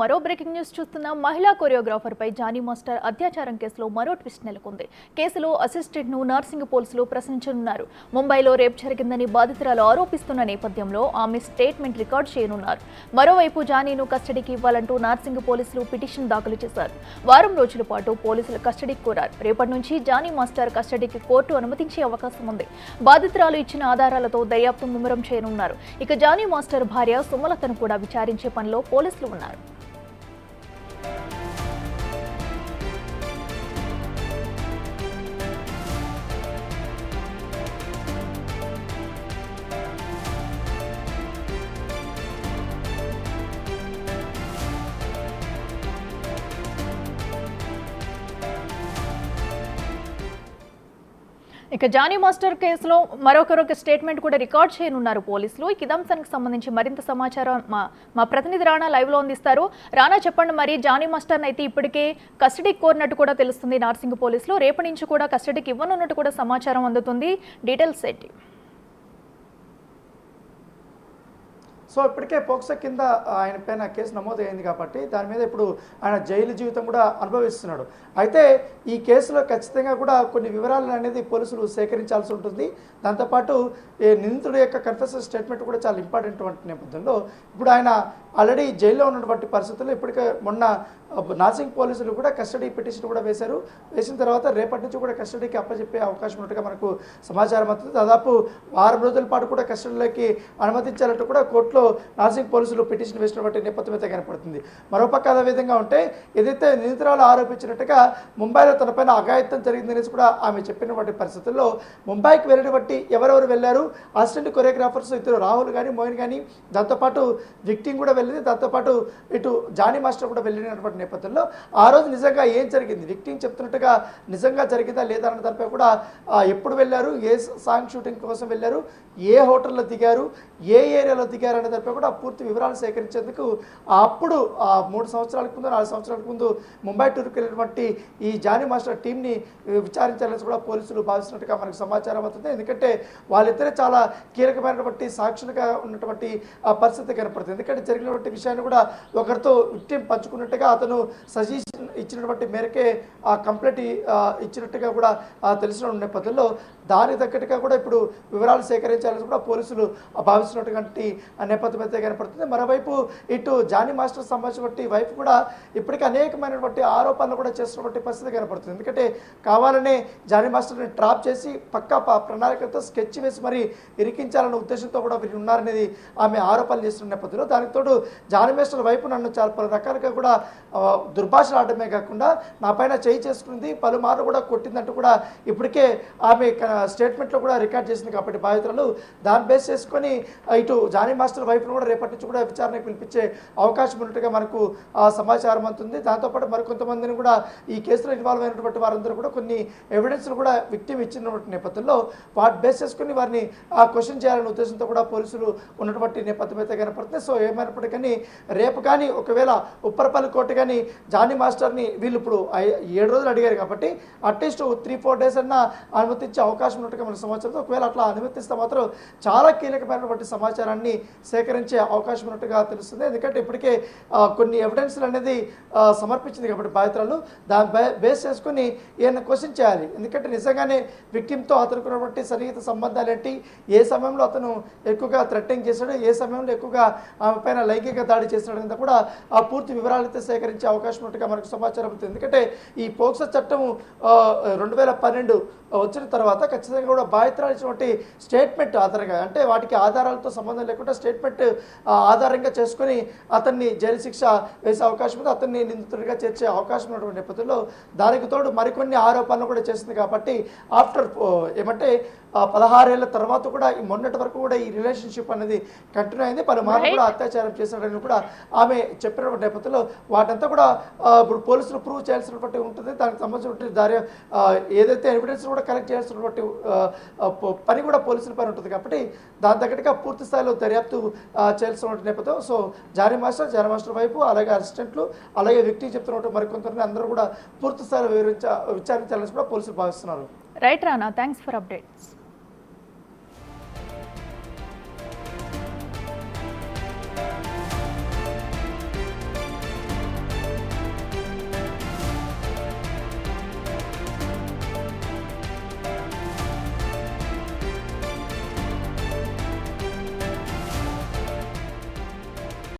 మరో breaking news చూస్తున్న. మహిళా కొరియోగ్రాఫర్ పై జానీ మాస్టర్ అత్యాచారం కేసులో మరో ట్విస్ట్ నెలకొంది. కేసులో అసిస్టెంట్ను నర్సింగ్ పోలీసులు ప్రశ్నించనున్నారు. ముంబైలో రేప్ జరిగిందని బాధితురాలు ఆరోపిస్తున్న నేపథ్యంలో ఆమె స్టేట్మెంట్ రికార్డ్ చేయనున్నారు. మరోవైపు జానీను కస్టడీకి ఇవ్వాలంటూ నర్సింగ్ పోలీసులు పిటిషన్ దాఖలు చేశారు. వారం రోజుల పాటు పోలీసులు కస్టడీకి కోరారు. రేపటి నుంచి జానీ మాస్టర్ కస్టడీకి కోర్టు అనుమతించే అవకాశం ఉంది. బాధితురాలు ఇచ్చిన ఆధారాలతో దర్యాప్తు ముమ్మరం చేయనున్నారు. ఇక జానీ మాస్టర్ భార్య సుమలతను కూడా విచారించే పనిలో పోలీసులు ఉన్నారు. ఇక జానీ మాస్టర్ కేసులో మరొకరొక స్టేట్మెంట్ కూడా రికార్డ్ చేయనున్నారు పోలీసులు. ఈ కిదాంశానికి సంబంధించి మరింత సమాచారం మా మా ప్రతినిధి రాణా లైవ్లో అందిస్తారు. రాణా చెప్పండి మరి జానీ మాస్టర్ అయితే ఇప్పటికే కస్టడీకి కోరినట్టు కూడా తెలుస్తుంది నార్సింగ్ పోలీసులు. రేపటి నుంచి కూడా కస్టడీకి ఇవ్వనున్నట్టు కూడా సమాచారం అందుతుంది. డీటెయిల్స్ ఏంటి? సో ఇప్పటికే పోక్సో కింద ఆయన పైన కేసు నమోదైంది కాబట్టి దాని మీద ఇప్పుడు ఆయన జైలు జీవితం కూడా అనుభవిస్తున్నాడు. అయితే ఈ కేసులో ఖచ్చితంగా కూడా కొన్ని వివరాలు అనేది పోలీసులు సేకరించాల్సి ఉంటుంది. దాంతోపాటు ఈ నిందితుడి యొక్క కన్ఫెషన్ స్టేట్మెంట్ కూడా చాలా ఇంపార్టెంట్ వంటి నేపథ్యంలో ఇప్పుడు ఆయన ఆల్రెడీ జైల్లో ఉన్నటువంటి పరిస్థితుల్లో ఇప్పటికే మొన్న నాసింగ్ పోలీసులు కూడా కస్టడీ పిటిషన్ కూడా వేశారు. వేసిన తర్వాత రేపటి నుంచి కూడా కస్టడీకి అప్పచెప్పే అవకాశం ఉన్నట్టుగా మనకు సమాచారం అవుతుంది దాదాపు వారం రోజుల పాటు కూడా కస్టడీలోకి అనుమతించాలంటూ కూడా కోర్టులో నాసింగ్ పోలీసులు పిటిషన్ వేసినటువంటి నేపథ్యం అయితే కనపడుతుంది. మరోపక్క విధంగా ఉంటే ఏదైతే నిందితురాలు ఆరోపించినట్టుగా ముంబైలో తనపైన అఘాయిత్యం జరిగిందనేసి కూడా ఆమె చెప్పినటువంటి పరిస్థితుల్లో ముంబైకి వెళ్ళినటువంటి ఎవరెవరు వెళ్ళారు? అసిస్టెంట్ కొరియోగ్రాఫర్స్ ఇద్దరు రాహుల్ కానీ మోయిన్ కానీ దాంతోపాటు విక్టింగ్ కూడా వెళ్ళింది. దాంతోపాటు ఇటు జానీ మాస్టర్ కూడా వెళ్ళినటువంటి నేపథ్యంలో ఆ రోజు నిజంగా ఏం జరిగింది? విక్టింగ్ చెప్తున్నట్టుగా నిజంగా జరిగిందా లేదా అన్న దానిపై కూడా ఎప్పుడు వెళ్ళారు? ఏ సాంగ్ షూటింగ్ కోసం వెళ్ళారు? ఏ హోటల్లో దిగారు? ఏ ఏరియాలో దిగారు అనే దానిపై కూడా పూర్తి వివరాలు సేకరించేందుకు అప్పుడు ఆ మూడు సంవత్సరాలకు ముందు నాలుగు సంవత్సరాలకు ముందు ముంబై టూర్కి వెళ్ళినటువంటి ఈ జానీ మాస్టర్ టీంని విచారించాలని కూడా పోలీసులు భావిస్తున్నట్టుగా మనకు సమాచారం అవుతుంది ఎందుకంటే వాళ్ళిద్దరే చాలా కీలకమైనటువంటి సాక్షులుగా ఉన్నటువంటి పరిస్థితి కనపడుతుంది. ఎందుకంటే జరిగిన జరిగినటువంటి విషయాన్ని కూడా ఒకరితో విక్టిం పంచుకున్నట్టుగా అతను సజెషన్ ఇచ్చినటువంటి మేరకే ఆ కంప్లైంట్ ఇచ్చినట్టుగా కూడా తెలిసిన నేపథ్యంలో దానికి తగ్గట్టుగా కూడా ఇప్పుడు వివరాలు సేకరించాలని కూడా పోలీసులు భావిస్తున్నటువంటి ఆ నేపథ్యం అయితే కనపడుతుంది. మరోవైపు ఇటు జానీ మాస్టర్ సంబంధించినటువంటి వైఫ్ కూడా ఇప్పటికీ అనేకమైనటువంటి ఆరోపణలు కూడా చేస్తున్నటువంటి పరిస్థితి కనపడుతుంది. ఎందుకంటే కావాలనే జానీ మాస్టర్ని ట్రాప్ చేసి పక్కా ప్రణాళికతో స్కెచ్ వేసి మరి ఇరికించాలన్న ఉద్దేశంతో కూడా వీరు ఉన్నారనేది ఆమె ఆరోపణలు చేస్తున్న నేపథ్యంలో దానికి తోడు జానీ వైపు నన్ను చాలా పలు రకాలుగా కూడా దుర్భాష దుర్భాషలు ఆడమే కాకుండా నా పైన చేయి చేసుకుంది పలుమార్లు కూడా కొట్టిందంటూ కూడా ఇప్పటికే ఆమె స్టేట్మెంట్లో కూడా రికార్డ్ చేసింది కాబట్టి బాధితులు దాన్ని బేస్ చేసుకొని ఇటు జానీ మాస్టర్ వైపును కూడా రేపటి నుంచి కూడా విచారణకు పిలిపించే అవకాశం ఉన్నట్టుగా మనకు ఆ సమాచారం అందుతుంది. దాంతోపాటు మరికొంతమందిని కూడా ఈ కేసులో ఇన్వాల్వ్ అయినటువంటి వారందరూ కూడా కొన్ని ఎవిడెన్స్లు కూడా విక్టిమ్ ఇచ్చినటువంటి నేపథ్యంలో వాటి బేస్ చేసుకుని వారిని ఆ క్వశ్చన్ చేయాలనే ఉద్దేశంతో కూడా పోలీసులు ఉన్నటువంటి నేపథ్యం అయితే కనపడుతుంది. సో ఏమైనప్పటికీ రేపు కానీ ఒకవేళ ఉప్పరపల్లి కోర్టు కానీ జానీ మాస్టర్ని వీళ్ళు ఇప్పుడు ఏడు రోజులు అడిగారు కాబట్టి అట్లీస్ట్ త్రీ ఫోర్ డేస్ అన్నా అనుమతించే అవకాశం ఉన్నట్టుగా మన సమాచారం. ఒకవేళ అట్లా అనుమతిస్తే మాత్రం చాలా కీలకమైనటువంటి సమాచారాన్ని సేకరించే అవకాశం ఉన్నట్టుగా తెలుస్తుంది. ఎందుకంటే ఇప్పటికే కొన్ని ఎవిడెన్స్లు అనేది సమర్పించింది కాబట్టి బాధితురాలు. దాని బేస్ చేసుకుని ఈయన క్వశ్చన్ చేయాలి. ఎందుకంటే నిజంగానే విక్టిమ్తో అతనుకున్నటువంటి సన్నిహిత సంబంధాలు ఏంటి ఏ సమయంలో అతను ఎక్కువగా థ్రెట్టింగ్ చేశాడు? ఏ సమయంలో ఎక్కువగా ఆమె పైన లైంగిక దాడి చేసినట్టు కూడా ఆ పూర్తి వివరాలైతే సేకరించే అవకాశం ఉన్నట్టుగా మనకు సమాచారం అవుతుంది. ఎందుకంటే ఈ పోక్సో చట్టం రెండు వేల పన్నెండు వచ్చిన తర్వాత ఖచ్చితంగా కూడా బాధితురాలు ఇచ్చినటువంటి స్టేట్మెంట్ ఆధారంగా అంటే వాటికి ఆధారాలతో సంబంధం లేకుండా స్టేట్మెంట్ ఆధారంగా చేసుకొని అతన్ని జైలు శిక్ష వేసే అవకాశం ఉంది. అతన్ని నిందితుడిగా చేర్చే అవకాశం ఉన్నటువంటి నేపథ్యంలో దానికి తోడు మరికొన్ని ఆరోపణలు కూడా చేసింది కాబట్టి ఆఫ్టర్ ఏమంటే పదహారేళ్ళ తర్వాత కూడా ఈ మొన్నటి వరకు కూడా ఈ రిలేషన్షిప్ అనేది కంటిన్యూ అయింది. పలుమార్లు కూడా అత్యాచారం చేశాడని కూడా ఆమె చెప్పినటువంటి నేపథ్యంలో వాటంతా కూడా ఇప్పుడు పోలీసులు ప్రూవ్ చేయాల్సినటువంటి ఉంటుంది. దానికి సంబంధించినటువంటి దారి ఏదైతే ఎవిడెన్స్ కూడా కలెక్ట్ చేయాల్సినటువంటి పని కూడా పోలీసుల పని ఉంటుంది కాబట్టి దాని తగ్గట్టుగా పూర్తి స్థాయిలో దర్యాప్తు చేయాల్సినటువంటి నేపథ్యం సో జారీ మాస్టర్ జారీ మాస్టర్ వైపు అలాగే అసిస్టెంట్లు అలాగే వ్యక్తి చెప్తున్నట్టు మరికొంతమంది అందరూ కూడా పూర్తి స్థాయిలో వివరించ విచారించాలని కూడా పోలీసులు భావిస్తున్నారు. Right Rana thanks for updates